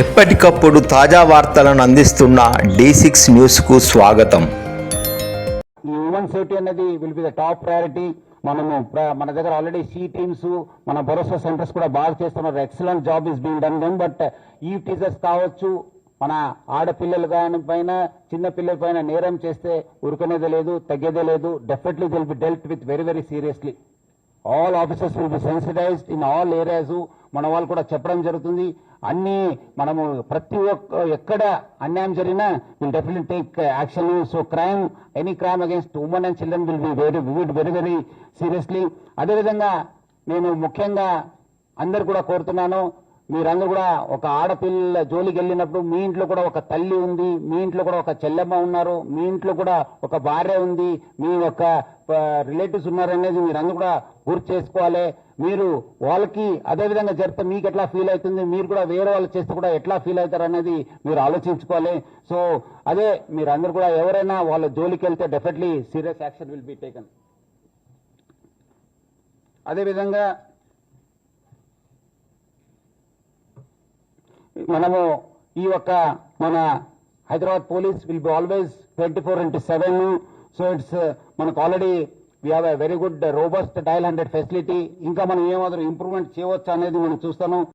ఎప్పటికప్పుడు తాజా వార్తలను అందిస్తున్న డి సిక్స్ న్యూస్కు స్వాగతం. ఈ ఉమెన్ సేఫ్టీ అనేది will be the top priority మనము మన దగ్గర ఆల్రెడీ సి టీమ్స్ మన భరోసా సెంటర్స్ కూడా బాగా చేస్తున్నారు. Excellent job is been done then but ఈ టీచర్స్ కావచ్చు మన ఆడపిల్లలు కానీ పైన చిన్నపిల్లల పైన నేరం చేస్తే ఉరుకునేదే లేదు తగ్గేదే లేదు. Definitely will be dealt with very very seriously all officers will be sensitized in all areas మన వాళ్ళు కూడా చెప్పడం జరుగుతుంది. అన్ని మనము ప్రతి ఒక్క ఎక్కడ అన్యాయం జరిగినా will definite take action so crime any crime against women and children will be very vivid very very seriously అదేవిధంగా నేను ముఖ్యంగా అందరు కూడా కోరుతున్నాను మీరందరూ కూడా ఒక ఆడపిల్ల జోలికి వెళ్ళినప్పుడు మీ ఇంట్లో కూడా ఒక తల్లి ఉంది మీ ఇంట్లో కూడా ఒక చెల్లెమ్మ ఉన్నారు మీ ఇంట్లో కూడా ఒక భార్య ఉంది మీ యొక్క రిలేటివ్స్ ఉన్నారనేది మీరందరూ కూడా గుర్తు చేసుకోవాలి. మీరు వాళ్ళకి అదే విధంగా జరిపితే మీకు ఎట్లా ఫీల్ అవుతుంది మీరు కూడా వేరే వాళ్ళు చేస్తే కూడా ఎట్లా ఫీల్ అవుతారు అనేది మీరు ఆలోచించుకోవాలి. సో అదే మీరందరూ కూడా ఎవరైనా వాళ్ళ జోలికి వెళ్తే definitely serious action will be taken అదేవిధంగా మనము ఈ యొక్క మన Hyderabad police will be always twenty four into seven so it's మనకు already we have a very good robust dial hundred facility ఇంకా మనం ఏమాత్రం ఇంప్రూవ్మెంట్ చేయవచ్చు అనేది మనం చూస్తాను.